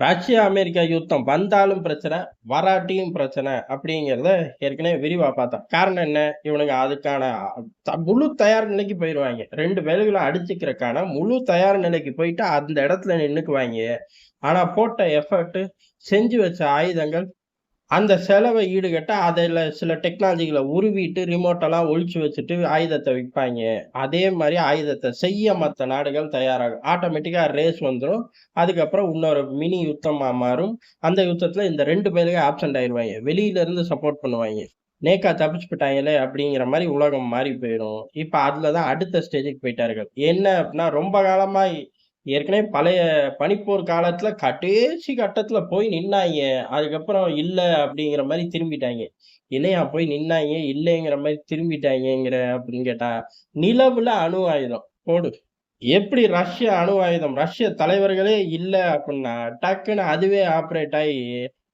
Russia America யுத்தம் வந்தாலும் பிரச்சனை வராட்டியும் பிரச்சனை அப்படிங்கிறத ஏற்கனவே விரிவாக பார்த்தோம் காரணம் என்ன? இவனுங்க அதுக்கான த- முழு தயார் நிலைக்கு போயிடுவாங்க ரெண்டு வேலைகளும் அடிச்சுக்கிறக்கான முழு தயார் நிலைக்கு போயிட்டு அந்த இடத்துல நின்றுக்குவாங்க ஆனால் போட்ட எஃபர்ட்டு செஞ்சு வச்ச ஆயுதங்கள் அந்த செலவை ஈடுகட்ட அதில் சில டெக்னாலஜிகளை உருவிட்டு ரிமோட்டெல்லாம் ஒழிச்சு வச்சுட்டு ஆயுதத்தை விற்பாங்க அதே மாதிரி ஆயுதத்தை செய்ய மற்ற நாடுகள் தயாராகும் ஆட்டோமேட்டிக்காக ரேஸ் வந்துடும் அதுக்கப்புறம் இன்னொரு மினி யுத்தமாக மாறும். அந்த யுத்தத்தில் இந்த ரெண்டு பேருமே ஆப்சண்ட் ஆயிடுவாங்க வெளியிலேருந்து சப்போர்ட் பண்ணுவாங்க. நேக்கா தப்பிச்சு போயிட்டாங்களே அப்படிங்கிற மாதிரி உலகம் மாறி போயிடும். இப்போ அதில் தான் அடுத்த ஸ்டேஜுக்கு போயிட்டார்கள். என்ன அப்படின்னா ரொம்ப காலமாக ஏற்கனவே பழைய பனிப்போர் காலத்துல கடைசி கட்டத்துல போய் நின்னாங்க. அதுக்கப்புறம் இல்ல அப்படிங்கிற மாதிரி திரும்பிட்டாங்க. இல்லையா போய் நின்னாங்க இல்லைங்கிற மாதிரி திரும்பிட்டாங்கங்கிற அப்படின்னு கேட்டா நிலவுல அணு ஆயுதம் போடு. எப்படி ரஷ்ய அணு ஆயுதம்? ரஷ்ய தலைவர்களே இல்ல அப்படின்னா டக்குன்னு அதுவே ஆப்ரேட் ஆகி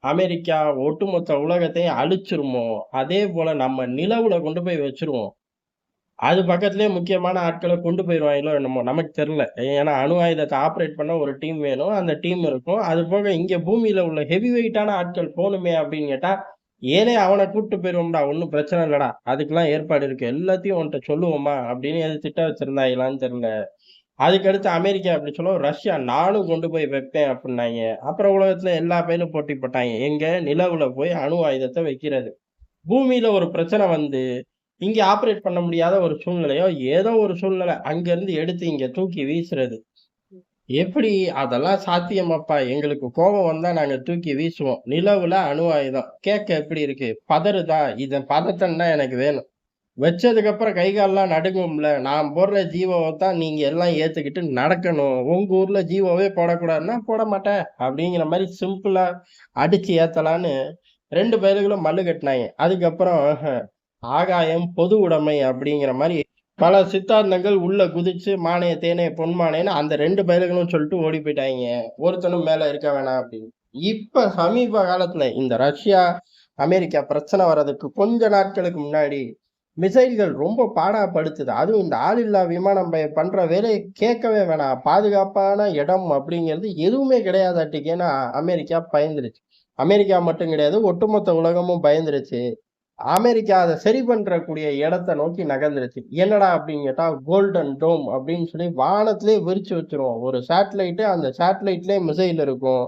அமெரிக்கா ஒட்டுமொத்த உலகத்தையும் அழிச்சிருமோ? அதே போல நம்ம நிலவுல கொண்டு போய் வச்சிருவோம். அது பக்கத்துலயே முக்கியமான ஆட்களை கொண்டு போயிடுவாங்களோ என்னமோ நமக்கு தெரில ஏன்னா அணு ஆயுதத்தை ஆப்ரேட் பண்ண ஒரு டீம் வேணும். அந்த டீம் இருக்கும். அது போக இங்க பூமியில உள்ள ஹெவி வெயிட்டான ஆட்கள் போகணுமே அப்படின்னு கேட்டா ஏனே அவனை கூப்பிட்டு போயிடுவோம்டா ஒன்றும் பிரச்சனை இல்லடா. அதுக்கெல்லாம் ஏற்பாடு இருக்கு. எல்லாத்தையும் உன்கிட்ட சொல்லுவோமா அப்படின்னு எது திட்ட வச்சிருந்தாங்களான்னு தெரியல. அதுக்கடுத்து அமெரிக்கா அப்படி சொல்லுவோம். ரஷ்யா நானும் கொண்டு போய் வைப்பேன் அப்படின்னாங்க. அப்புறம் உலகத்துல எல்லா பேரும் போட்டி போட்டாங்க. எங்க? நிலவுல போய் அணு ஆயுதத்தை வைக்கிறது. பூமியில ஒரு பிரச்சனை வந்து இங்கே ஆப்ரேட் பண்ண முடியாத ஒரு சூழ்நிலையோ ஏதோ ஒரு சூழ்நிலை அங்கேருந்து எடுத்து இங்கே தூக்கி வீசுறது. எப்படி அதெல்லாம் சாத்தியமாப்பா? எங்களுக்கு கோபம் வந்தா நாங்க தூக்கி வீசுவோம். நிலவுல அணு ஆயுதம். கேட்க எப்படி இருக்கு? பதறுதா? இதன் பதத்தன்னா எனக்கு வேணும். வச்சதுக்கு அப்புறம் கை கால்லாம் நடுங்கும்ல. நான் போடுற ஜீவோவை தான் நீங்க எல்லாம் ஏத்துக்கிட்டு நடக்கணும். உங்க ஊர்ல ஜீவோவே போடக்கூடாதுன்னா போட மாட்டேன். அப்படிங்கிற மாதிரி சிம்பிளா அடிச்சு ஏத்தலான்னு ரெண்டு பேருகளும் மல்லு கட்டினாங்க. அதுக்கப்புறம் ஆகாயம் பொது உடைமை அப்படிங்கிற மாதிரி பல சித்தாந்தங்கள் உள்ள குதிச்சு மானே தேனே பொன்மானேன்னு அந்த ரெண்டு பயல்களும் சொல்லிட்டு ஓடி போயிட்டாங்க. ஒருத்தனும் மேல இருக்க வேணாம் அப்படின்னு. இப்ப சமீப காலத்துல இந்த ரஷ்யா அமெரிக்கா பிரச்சனை வர்றதுக்கு கொஞ்ச நாட்களுக்கு முன்னாடி மிசைல்கள் ரொம்ப பாடாப்படுத்துது. அதுவும் இந்த ஆளில்லா விமானம் பண்ற வேலையை கேட்கவே வேணாம். பாதுகாப்பான இடம் அப்படிங்கிறது எதுவுமே கிடையாதாட்டிக்கு ஏன்னா அமெரிக்கா பயந்துருச்சு. அமெரிக்கா மட்டும் கிடையாது ஒட்டுமொத்த உலகமும் பயந்துருச்சு. அமெரிக்கா அதை சரி பண்றக்கூடிய இடத்த நோக்கி நகர்ந்துருச்சு. என்னடா அப்படின்னு கேட்டா கோல்டன் டோம் அப்படின்னு சொல்லி வானத்திலே விரிச்சு வச்சிருவோம். ஒரு சேட்டலைட்டு அந்த சேட்டலைட்லேயே மிசைல் இருக்கும்.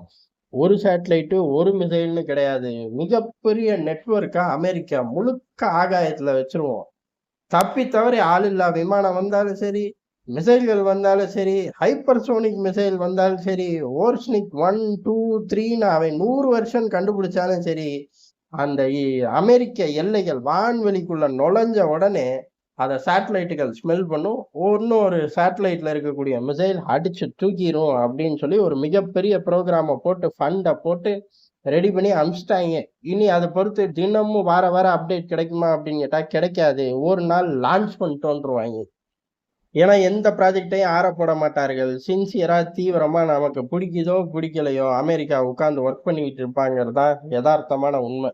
ஒரு சேட்டலைட்டு ஒரு மிசைல்னு கிடையாது. மிகப்பெரிய நெட்வொர்க்கா அமெரிக்கா முழுக்க ஆகாயத்துல வச்சிருவோம். தப்பி தவறி ஆளில்லா விமானம் வந்தாலும் சரி மிசைல்கள் வந்தாலும் சரி ஹைப்பர்சோனிக் மிசைல் வந்தாலும் சரி ஓர்ஸ்னிக் ஒன் டூ த்ரீன்னு அவன் நூறு வருஷம் கண்டுபிடிச்சாலும் சரி அந்த அமெரிக்க எல்லைகள் வான்வெளிக்குள்ள நுழைஞ்ச உடனே அதை சேட்டலைட்டுகள் ஸ்மெல் பண்ணும். ஒன்றும் ஒரு சேட்டலைட்ல இருக்கக்கூடிய மிசைல் அடிச்சு தூக்கிடும் அப்படின்னு சொல்லி ஒரு மிகப்பெரிய ப்ரோக்ராமை போட்டு ஃபண்டை போட்டு ரெடி பண்ணி அனுப்பிச்சிட்டாங்க. இனி அதை பொறுத்து தினமும் வார வார அப்டேட் கிடைக்குமா அப்படின்னு கேட்டால் கிடைக்காது. ஒரு நாள் லான்ச் பண்ணிட்டோன்றுவாங்க. ஏன்னா எந்த ப்ராஜெக்டையும் ஆறப்போட மாட்டார்கள். சின்சியராக தீவிரமாக நமக்கு பிடிக்குதோ பிடிக்கலையோ அமெரிக்கா உட்காந்து ஒர்க் பண்ணிக்கிட்டு இருப்பாங்கிறது தான் யதார்த்தமான உண்மை.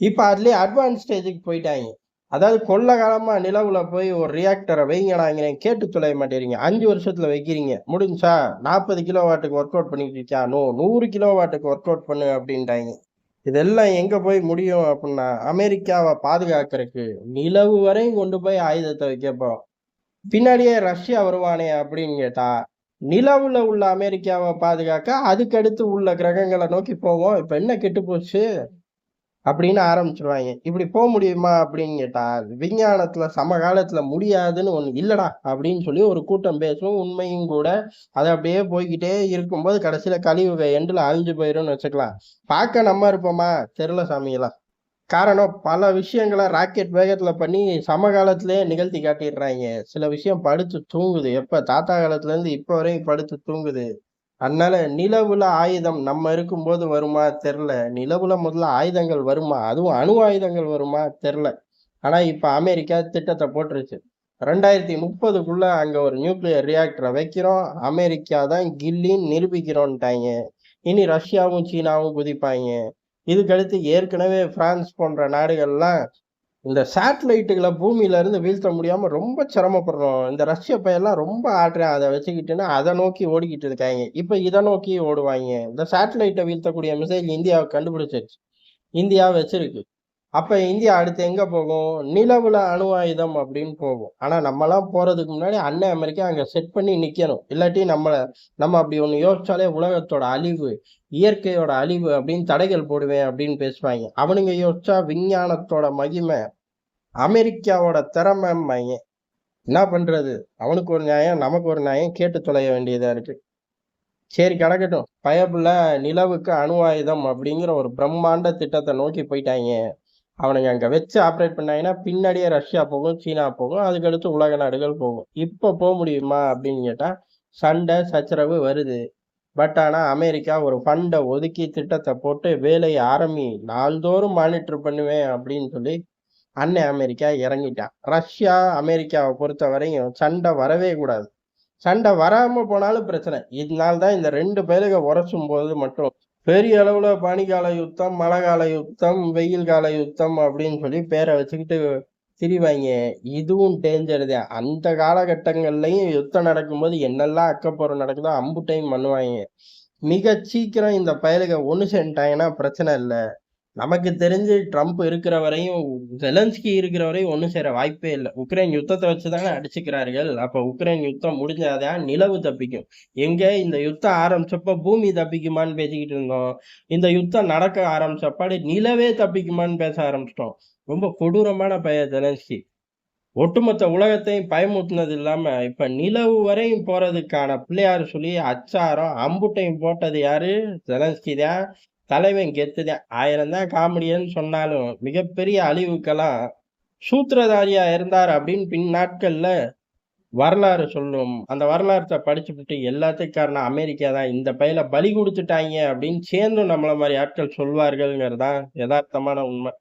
இப்போ அதுலேயே அட்வான்ஸ் ஸ்டேஜுக்கு போயிட்டாங்க. அதாவது கொள்ள காலமாக நிலவில் போய் ஒரு ரியாக்டரை வைங்கடாங்க கேட்டு தொலைய மாட்டேறீங்க அஞ்சு வருஷத்தில் வைக்கிறீங்க. முடிஞ்சா நாற்பது கிலோ வாட்டுக்கு ஒர்க் அவுட் பண்ணிக்கிட்டு இருக்கா? நோ நூறு கிலோ வாட்டுக்கு ஒர்க் அவுட் பண்ணு அப்படின்ட்டாங்க. இதெல்லாம் எங்கே போய் முடியும் அப்படின்னா அமெரிக்காவை பாதுகாக்கிறதுக்கு நிலவு வரையும் கொண்டு போய் ஆயுதத்தை வைக்க போகிறோம் பின்னாடியே ரஷ்யா வருவானே அப்படின்னு கேட்டா நிலவுல உள்ள அமெரிக்காவை பாதுகாக்க அதுக்கடுத்து உள்ள கிரகங்களை நோக்கி போவோம். இப்ப என்ன கெட்டு போச்சு? அப்படின்னு ஆரம்பிச்சிருவாங்க. இப்படி போக முடியுமா அப்படின்னு கேட்டா விஞ்ஞானத்துல சமகாலத்துல முடியாதுன்னு ஒண்ணு இல்லடா அப்படின்னு சொல்லி ஒரு கூட்டம் பேசும் உண்மையும் கூட அது அப்படியே போய்கிட்டே இருக்கும்போது கடைசியில கழிவு எண்டுல அழிஞ்சு போயிரும்னு வச்சுக்கலாம். பார்க்க நம்ம இருப்போமா? தெருல சாமிகளா காரணம் பல விஷயங்களை ராக்கெட் வேகத்துல பண்ணி சமகாலத்திலேயே நிகழ்த்தி காட்டிடுறாங்க. சில விஷயம் படுத்து தூங்குது. எப்ப? தாத்தா காலத்துல இருந்து இப்ப வரையும் படுத்து தூங்குது. அதனால நிலவுல ஆயுதம் நம்ம இருக்கும்போது வருமா? தெரில நிலவுல முதல்ல ஆயுதங்கள் வருமா? அதுவும் அணு ஆயுதங்கள் வருமா? தெரில ஆனா இப்ப அமெரிக்கா திட்டத்தை போட்டுருச்சு. ரெண்டாயிரத்தி முப்பதுக்குள்ள அங்க ஒரு நியூக்ளியர் ரியாக்டரை வைக்கிறோம். அமெரிக்கா தான் கில்லின்னு நிரூபிக்கிறோன்ட்டாங்க. இனி ரஷ்யாவும் சீனாவும் குதிப்பாங்க. இதுக்கடுத்து ஏற்கனவே பிரான்ஸ் போன்ற நாடுகள்லாம் இந்த சேட்டலைட்டுகளை பூமியில இருந்து வீழ்த்த முடியாம ரொம்ப சிரமப்படுறோம். இந்த ரஷ்ய பையெல்லாம் ரொம்ப ஆற்றேன் அதை வச்சுக்கிட்டுன்னு, அதை நோக்கி ஓடிக்கிட்டு இருக்காங்க இப்ப இதை நோக்கி ஓடுவாய்ங்க. இந்த சேட்டலைட்டை வீழ்த்தக்கூடிய மிசைல் இந்தியாவை கண்டுபிடிச்சிருச்சு. இந்தியா வச்சிருக்கு. அப்ப இந்தியா அடுத்து எங்க போகும்? நிலவுல அணு ஆயுதம் அப்படின்னு போகும். ஆனா நம்மலாம் போறதுக்கு முன்னாடி அண்ணன் அமெரிக்கா அங்க செட் பண்ணி நிக்கணும். இல்லாட்டி நம்மள நம்ம அப்படி ஒண்ணு யோசிச்சாலே உலகத்தோட அழிவு, இயற்கையோட அழிவு அப்படின்னு தடைகள் போடுவேன் அப்படின்னு பேசுவாய்ங்க. அவனுங்க யோசிச்சா விஞ்ஞானத்தோட மகிமை, அமெரிக்காவோட திறமைம்பாய்ங்க. என்ன பண்றது? அவனுக்கு ஒரு நியாயம், நமக்கு ஒரு நியாயம் கேட்டு தொலைய வேண்டியதா இருக்கு. சரி கிடக்கட்டும். பயப்புள்ள நிலவுக்கு அணு ஆயுதம் அப்படிங்கிற ஒரு பிரம்மாண்ட திட்டத்தை நோக்கி போயிட்டாய்ங்க. அவனுங்க அங்கே வச்சு ஆப்ரேட் பண்ணாங்கன்னா, பின்னாடியே ரஷ்யா போகும், சீனா போகும். அதுக்கடுத்து உலக நாடுகள் போகும். இப்போ போக முடியுமா அப்படின்னு கேட்டால் சண்டை, சச்சரவு வருது. பட் ஆனா அமெரிக்கா ஒரு ஃபண்டை ஒதுக்கி திட்டத்தை போட்டு வேலையை ஆரம்பி, நாள்தோறும் மானிட்டர் பண்ணுவேன் அப்படின்னு சொல்லி, அன்னை அமெரிக்கா இறங்கிட்டான். ரஷ்யா, அமெரிக்காவ பொறுத்தவரையும் சண்டை வரவே கூடாது. சண்டை வராமல் போனாலும் பிரச்சனை. இதனால தான் இந்த 2 பயலுக உரசும்போது மட்டும், பெரிய அளவில் பனிக்கால யுத்தம், மழைக்கால யுத்தம், வெயில் கால யுத்தம் அப்படின்னு சொல்லி பேரை வச்சுக்கிட்டு திரிவாங்க இதுவும் டேஞ்சர் தான். அந்த காலகட்டங்கள்லையும் யுத்தம் நடக்கும்போது என்னெல்லாம் அக்கப்புறம் நடக்குதோ அம்பு டைம் பண்ணுவாங்க மிக சீக்கிரம் இந்த பயலுக ஒன்று சென்ட்டாங்கன்னா பிரச்சனை இல்லை. நமக்கு தெரிஞ்சு ட்ரம்ப் இருக்கிற வரையும், ஜெலன்ஸ்கி இருக்கிற வரையும் ஒன்றும் சேர வாய்ப்பே இல்லை உக்ரைன் யுத்தத்தை வச்சு தானே அடிச்சுக்கிறார்கள். அப்போ உக்ரைன் யுத்தம் முடிஞ்சாதான் நிலவு தப்பிக்கும். எங்கே இந்த யுத்தம் ஆரம்பிச்சப்ப பூமி தப்பிக்குமான்னு பேசிக்கிட்டு இருந்தோம். இந்த யுத்தம் நடக்க ஆரம்பிச்சப்பாடி நிலவே தப்பிக்குமான்னு பேச ஆரம்பிச்சிட்டோம் ரொம்ப கொடூரமான பையன் ஜெலன்ஸ்கி ஒட்டுமொத்த உலகத்தையும் பயமுத்தினது இல்லாம, இப்ப நிலவு வரையும் போறதுக்கான பிள்ளையார் சொல்லி அச்சாரம் அம்புட்டையும் போட்டது யாரு? ஜெலன்ஸ்கி தான். தலைவன் கெத்துதான் ஆயிரம் தான் காமெடியன்னு சொன்னாலும், மிகப்பெரிய அழிவுக்கெல்லாம் சூத்திரதாரியா இருந்தார் அப்படின்னு பின் நாட்கள்ல வரலாறு சொல்லும். அந்த வரலாற்ற விட்டு எல்லாத்துக்கும் காரணம் அமெரிக்கா தான். இந்த பயல பலி கொடுத்துட்டாங்க அப்படின்னு சேர்ந்தும் நம்மள மாதிரி ஆட்கள் சொல்வார்கள்ங்கிறது தான் எதார்த்தமான உண்மை.